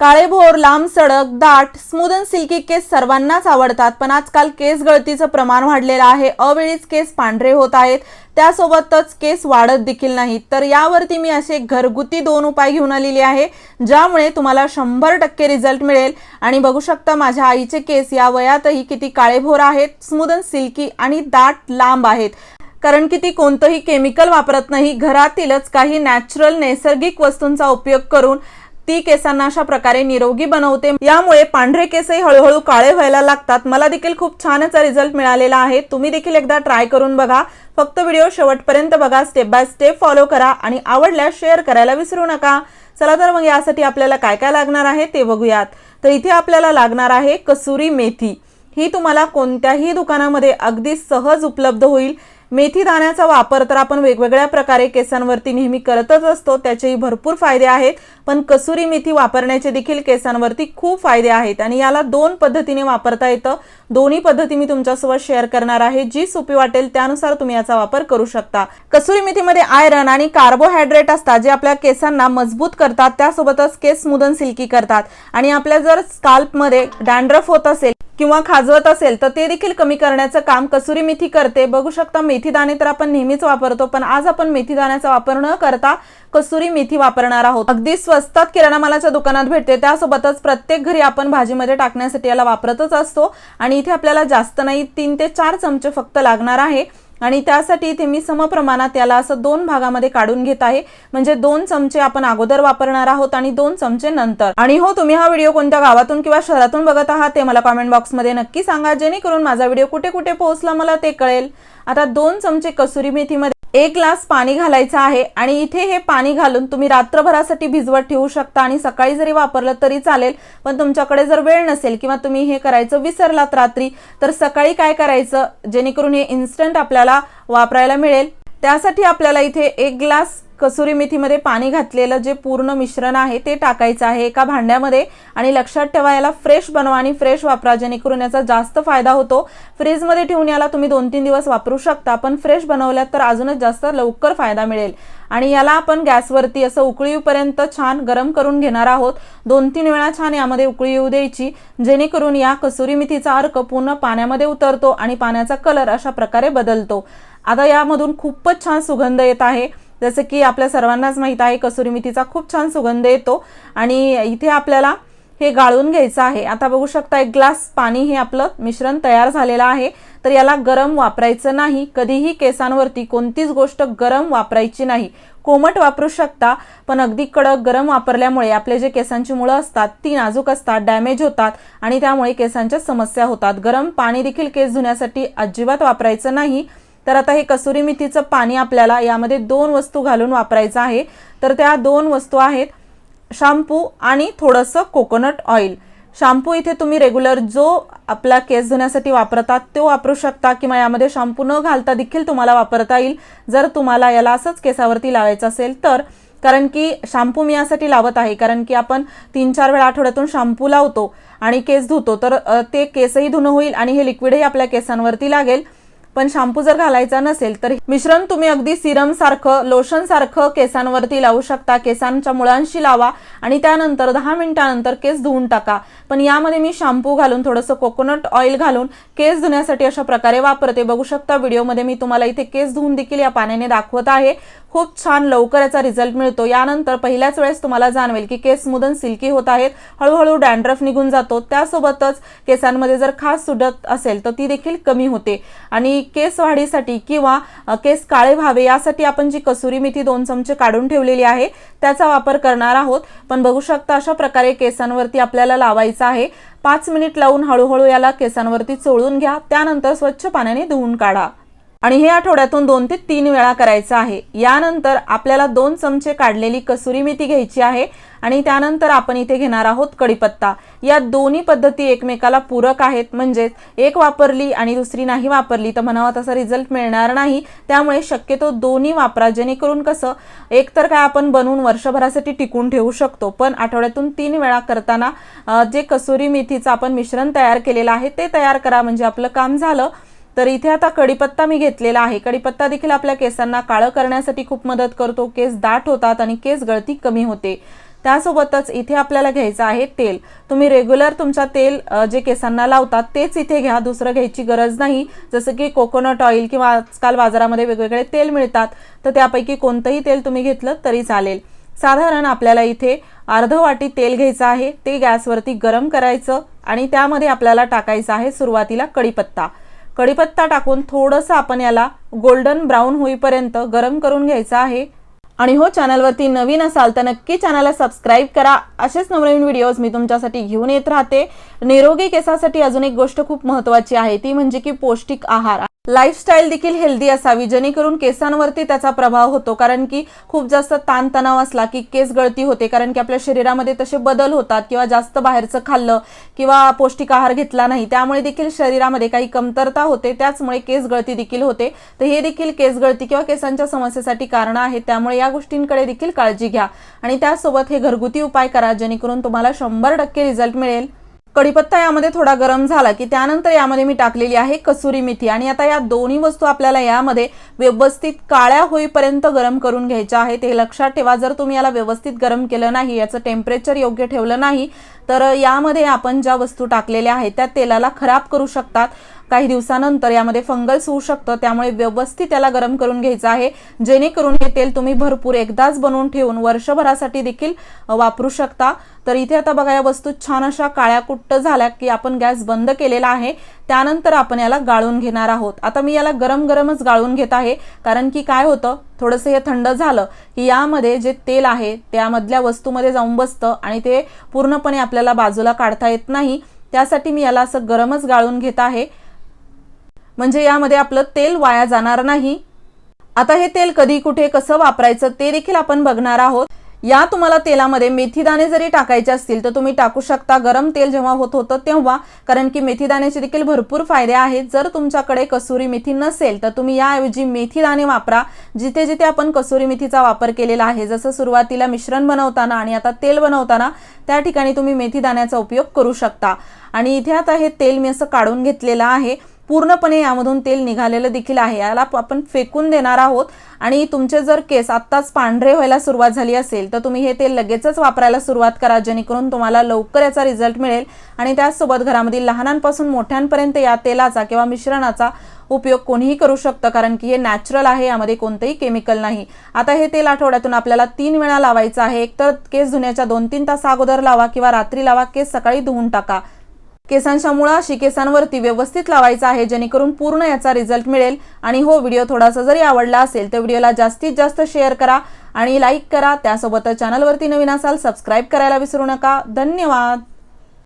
काळेभोर लांब सडक दाट smooth and silkie केस सर्वांनाच आवडतात पण आजकाल केस गळतीचं प्रमाण वाढलेलं आहे. अवेळीच केस पांढरे होत आहेत. त्यासोबतच केस वाढत देखील नाहीत. तर यावरती मी असे घरगुती दोन उपाय घेऊन आलेली आहे ज्यामुळे तुम्हाला शंभर टक्के रिझल्ट मिळेल. आणि बघू शकता माझ्या आईचे केस या वयातही किती काळेभोर आहेत स्मूद अँड सिल्की आणि दाट लांब आहेत. कारण की ती कोणतंही केमिकल वापरत नाही. घरातीलच काही नॅचरल नैसर्गिक वस्तूंचा उपयोग करून ती केसांना अशा प्रकारे निरोगी बनवते. यामुळे पांढरे केसही हळूहळू काळे व्हायला लागतात. मला देखील खूप छान याचा रिझल्ट मिळालेला आहे. तुम्ही देखील एकदा ट्राय करून बघा. फक्त व्हिडिओ शेवटपर्यंत बघा. स्टेप बाय स्टेप फॉलो करा आणि आवडल्यास शेअर करायला विसरू नका. चला तर मग यासाठी आपल्याला काय काय लागणार आहे ते बघूयात. तर इथे आपल्याला लागणार आहे कसुरी मेथी. ही तुम्हाला कोणत्याही दुकानामध्ये अगदी सहज उपलब्ध होईल. मेथी दाण्याचा वापर तर आपण वेगवेगळ्या प्रकारे केसांवरती नेहमी करतच असतो त्याचेही भरपूर फायदे आहेत. पण कसुरी मेथी वापरण्याचे देखील केसांवरती खूप फायदे आहेत आणि याला दोन पद्धतीने वापरता येतं. दोन्ही पद्धती मी तुमच्यासोबत शेअर करणार आहे. जी सोपी वाटेल त्यानुसार तुम्ही याचा वापर करू शकता. कसुरी मेथीमध्ये आयरन आणि कार्बोहायड्रेट असतात जे आपल्या केसांना मजबूत करतात त्यासोबतच केस स्मूदन सिल्की करतात. आणि आपल्या जर स्काल्पमध्ये डॅन्ड्रफ होत असेल किंवा खाजवत असेल तर ते देखील कमी करण्याचं काम कसुरी मेथी करते. बघू शकता मेथी दाणे तर आपण नेहमीच वापरतो पण आज आपण मेथी दाण्याचा वापर न करता कसुरी मेथी वापरणार आहोत. अगदी स्वस्तात किराणा मालाच्या दुकानात भेटते त्यासोबतच प्रत्येक घरी आपण भाजीमध्ये टाकण्यासाठी याला वापरतच असतो. आणि इथे आपल्याला जास्त नाही तीन ते चार चमचे फक्त लागणार आहे. आणि त्यासाठी इथे मी समप्रमाणात याला असं दोन भागामध्ये काढून घेत आहे. म्हणजे दोन चमचे आपण अगोदर वापरणार आहोत आणि दोन चमचे नंतर. आणि हो तुम्ही हा व्हिडिओ कोणत्या गावातून किंवा शहरातून बघत आहात ते मला कॉमेंट बॉक्समध्ये नक्की सांगा. जेणेकरून माझा व्हिडिओ कुठे कुठे पोहोचला मला ते कळेल. आता दोन चमचे कसुरी मेथीमध्ये एक ग्लास पाणी घालायचं आहे आणि इथे हे पाणी घालून तुम्ही रात्रभरासाठी भिजवत ठेवू शकता आणि सकाळी जरी वापरलं तरी चालेल पण तुमच्याकडे जर वेळ नसेल किंवा तुम्ही हे करायचं विसरलात रात्री तर सकाळी काय करायचं? जेणेकरून हे इन्स्टंट आपल्याला वापरायला मिळेल. त्यासाठी आपल्याला इथे एक ग्लास कसुरी मेथीमध्ये पाणी घातलेलं जे पूर्ण मिश्रण आहे ते टाकायचं आहे एका भांड्यामध्ये आणि लक्षात ठेवा याला फ्रेश बनवा आणि फ्रेश वापरा जेणेकरून याचा जास्त फायदा होतो. फ्रीजमध्ये ठेवून याला तुम्ही दोन तीन दिवस वापरू शकता पण फ्रेश बनवल्यात तर अजूनच जास्त लवकर फायदा मिळेल. आणि याला आपण गॅसवरती असं उकळी येऊपर्यंत छान गरम करून घेणार आहोत. दोन तीन वेळा छान यामध्ये उकळी येऊ द्यायची जेणेकरून या कसुरी मेथीचा अर्क पूर्ण पाण्यामध्ये उतरतो आणि पाण्याचा कलर अशा प्रकारे बदलतो. आता यामधून खूपच छान सुगंध येत आहे. जसं की आपल्या सर्वांनाच माहीत आहे कसुरी मेथीचा खूप छान सुगंध येतो आणि इथे आपल्याला हे गाळून घ्यायचं आहे. आता बघू शकता एक ग्लास पाणी हे आपलं मिश्रण तयार झालेलं आहे. तर याला गरम वापरायचं नाही. कधीही केसांवरती कोणतीच गोष्ट गरम वापरायची नाही. कोमट वापरू शकता पण अगदी कडक गरम वापरल्यामुळे आपले जे केसांची मुळं असतात ती नाजूक असतात डॅमेज होतात आणि त्यामुळे केसांच्या समस्या होतात. गरम पाणी देखील केस धुण्यासाठी अजिबात वापरायचं नाही. तर आता हे कसुरी मेथीचं पाणी आपल्याला यामध्ये दोन वस्तू घालून वापरायचं आहे. तर त्या दोन वस्तू आहेत शॅम्पू आणि थोडंसं कोकोनट ऑइल. शॅम्पू इथे तुम्ही रेग्युलर जो आपला केस धुण्यासाठी वापरतात तो वापरू शकता किंवा यामध्ये शॅम्पू न घालता देखील तुम्हाला वापरता येईल. जर तुम्हाला याला असंच केसावरती लावायचं असेल तर कारण की शॅम्पू मी यासाठी लावत आहे कारण की आपण तीन चार वेळा आठवड्यातून शॅम्पू लावतो आणि केस धुतो तर ते केसही धुणं होईल आणि हे लिक्विडही आपल्या केसांवरती लागेल. पण शॅम्पू जर घालायचा नसेल तर मिश्रण तुम्ही अगदी सिरम सारखं लोशन सारखं केसांवरती लावू शकता. केसांच्या मुळांशी लावा आणि त्यानंतर दहा मिनिटानंतर केस धुवून टाका. पण यामध्ये मी शॅम्पू घालून थोडंसं कोकोनट ऑइल घालून केस धुण्यासाठी अशा प्रकारे वापरते. बघू शकता व्हिडिओमध्ये मी तुम्हाला इथे केस धुवून देखील या पाण्याने दाखवत आहे. खूप छान लवकर याचा रिझल्ट मिळतो. यानंतर पहिल्याच वेळेस तुम्हाला जाणवेल की केस मुदन सिल्की होत आहेत. हळूहळू डॅन्ड्रफ निघून जातो. त्यासोबतच केसांमध्ये जर खास सुटत असेल तर ती देखील कमी होते. आणि केस वाढीसाठी किंवा केस काळे व्हावे यासाठी आपण जी कसुरी मेथी दोन चमचे काढून ठेवलेली आहे त्याचा वापर करणार आहोत. पण बघू शकता अशा प्रकारे केसांवरती आपल्याला लावायचं आहे. पाच मिनिट लावून हळूहळू याला केसांवरती चोळून घ्या. त्यानंतर स्वच्छ पाण्याने धुवून काढा. आणि हे आठवड्यातून दोन ते तीन वेळा करायचं आहे. यानंतर आपल्याला दोन चमचे काढलेली कसुरी मेथी घ्यायची आहे आणि त्यानंतर आपण इथे घेणार आहोत कढीपत्ता. या दोन्ही पद्धती एकमेकाला पूरक आहेत. म्हणजेच एक वापरली आणि दुसरी नाही वापरली तर म्हणावा तसा रिझल्ट मिळणार नाही. त्यामुळे शक्यतो दोन्ही वापरा. जेणेकरून कसं एक तर काय आपण बनवून वर्षभरासाठी टिकून ठेवू शकतो. पण आठवड्यातून तीन वेळा करताना जे कसुरी मेथीचं आपण मिश्रण तयार केलेलं आहे ते तयार करा. म्हणजे आपलं काम झालं. तर इथे आता कढीपत्ता मी घेतलेला आहे. कडीपत्ता देखील आपल्या केसांना काळं करण्यासाठी खूप मदत करतो. केस दाट होतात आणि केस गळती कमी होते. त्यासोबतच इथे आपल्याला घ्यायचं आहे तेल. तुम्ही रेग्युलर तुमच्या तेल जे केसांना लावतात तेच इथे घ्या. दुसरं घ्यायची गरज नाही. जसं की कोकोनट ऑइल किंवा आजकाल बाजारामध्ये वेगवेगळे तेल मिळतात. तर त्यापैकी कोणतंही तेल तुम्ही घेतलं तरी चालेल. साधारण आपल्याला इथे अर्ध वाटी तेल घ्यायचं आहे. ते गॅसवरती गरम करायचं आणि त्यामध्ये आपल्याला टाकायचं आहे सुरुवातीला कढीपत्ता कढीपत्ता टाकून थोडंसं आपण याला गोल्डन ब्राऊन होईपर्यंत गरम करून घ्यायचं आहे. आणि हो चॅनलवरती नवीन असाल तर नक्की चॅनलला सबस्क्राईब करा. असेच नवनवीन व्हिडिओज मी तुमच्यासाठी घेऊन येत राहते. निरोगी केसासाठी अजून एक गोष्ट खूप महत्त्वाची आहे ती म्हणजे की पौष्टिक आहार. लाईफस्टाईल देखील हेल्दी असावी जेणेकरून केसांवरती त्याचा प्रभाव होतो. कारण की खूप जास्त ताणतणाव असला की केस गळती होते. कारण की आपल्या शरीरामध्ये तसे बदल होतात किंवा जास्त बाहेरचं खाल्लं किंवा पौष्टिक आहार घेतला नाही त्यामुळे देखील शरीरामध्ये काही कमतरता होते. त्याचमुळे केस गळती देखील होते. तर हे देखील केस गळती किंवा केसांच्या समस्येसाठी कारण आहेत. त्यामुळे या गोष्टींकडे देखील काळजी घ्या. आणि त्यासोबत हे घरगुती उपाय करा जेणेकरून तुम्हाला शंभर टक्के रिझल्ट मिळेल. कढीपत्ता यामध्ये थोडा गरम झाला की त्यानंतर यामध्ये मी टाकलेली आहे कसुरी मेथी. आणि आता या दोन्ही वस्तू आपल्याला यामध्ये व्यवस्थित काळ्या होईपर्यंत गरम करून घ्यायच्या आहेत. हे लक्षात ठेवा जर तुम्ही याला व्यवस्थित गरम केलं नाही याचं टेम्परेचर योग्य ठेवलं नाही तर यामध्ये आपण ज्या वस्तू टाकलेल्या आहेत त्या तेलाला खराब करू शकतात. काही दिवसानंतर यामध्ये फंगल्स होऊ शकतं. त्यामुळे व्यवस्थित त्याला गरम करून घ्यायचं आहे. जेणेकरून हे तेल तुम्ही भरपूर एकदाच बनवून ठेवून वर्षभरासाठी देखील वापरू शकता. तर इथे आता बघा या वस्तू छान अशा काळ्या कुट्ट झाल्या की आपण गॅस बंद केलेला आहे. त्यानंतर आपण याला गाळून घेणार आहोत. आता मी याला गरम गरमच गाळून घेत आहे. कारण की काय होतं? थोडंसं हे थंड झालं की यामध्ये जे तेल आहे त्यामधल्या वस्तूमध्ये जाऊन बसतं आणि ते पूर्णपणे आपल्याला बाजूला काढता येत नाही. त्यासाठी मी याला असं गरमच गाळून घेत आहे. म्हणजे यामध्ये आपलं तेल वाया जाणार नाही. आता हे तेल कधी कुठे कसं वापरायचं ते देखील आपण बघणार आहोत. या तुम्हाला तेलामध्ये मेथीदाणे जरी टाकायचे असतील तर तुम्ही टाकू शकता. गरम तेल जेव्हा होत होतं तेव्हा कारण की मेथीदाण्याचे देखील भरपूर फायदे आहेत. जर तुमच्याकडे कसुरी मेथी नसेल तर तुम्ही याऐवजी मेथीदाणे वापरा. जिथे जिथे आपण कसुरी मेथीचा वापर केलेला आहे जसं सुरुवातीला मिश्रण बनवताना आणि आता तेल बनवताना त्या ठिकाणी तुम्ही मेथीदाण्याचा उपयोग करू शकता. आणि इथे आता हे तेल मी असं काढून घेतलेलं आहे. पूर्णपणे यामधून तेल निघालेलं देखील आहे. याला आपण फेकून देणार आहोत. आणि तुमचे जर केस आत्ताच पांढरे व्हायला सुरुवात झाली असेल तर तुम्ही हे तेल लगेचच वापरायला सुरुवात करा जेणेकरून तुम्हाला लवकर याचा रिझल्ट मिळेल. आणि त्याचसोबत घरामधील लहानांपासून मोठ्यांपर्यंत या तेलाचा किंवा मिश्रणाचा उपयोग कोणीही करू शकतं कारण की हे नॅचरल आहे यामध्ये कोणतंही केमिकल नाही. आता हे तेल आठवड्यातून आपल्याला तीन वेळा लावायचं आहे. एकतर केस धुण्याच्या दोन तीन तास अगोदर लावा किंवा रात्री लावा केस सकाळी धुवून टाका. केसांच्या मुळा अशी केसांवरती व्यवस्थित लावायचा आहे जेणेकरून पूर्ण याचा रिझल्ट मिळेल. आणि हो व्हिडिओ थोडासा जरी आवडला असेल तर व्हिडिओला जास्तीत जास्त शेअर करा आणि लाईक करा. त्यासोबतच चॅनलवरती नवीन असाल सबस्क्राईब करायला विसरू नका. धन्यवाद!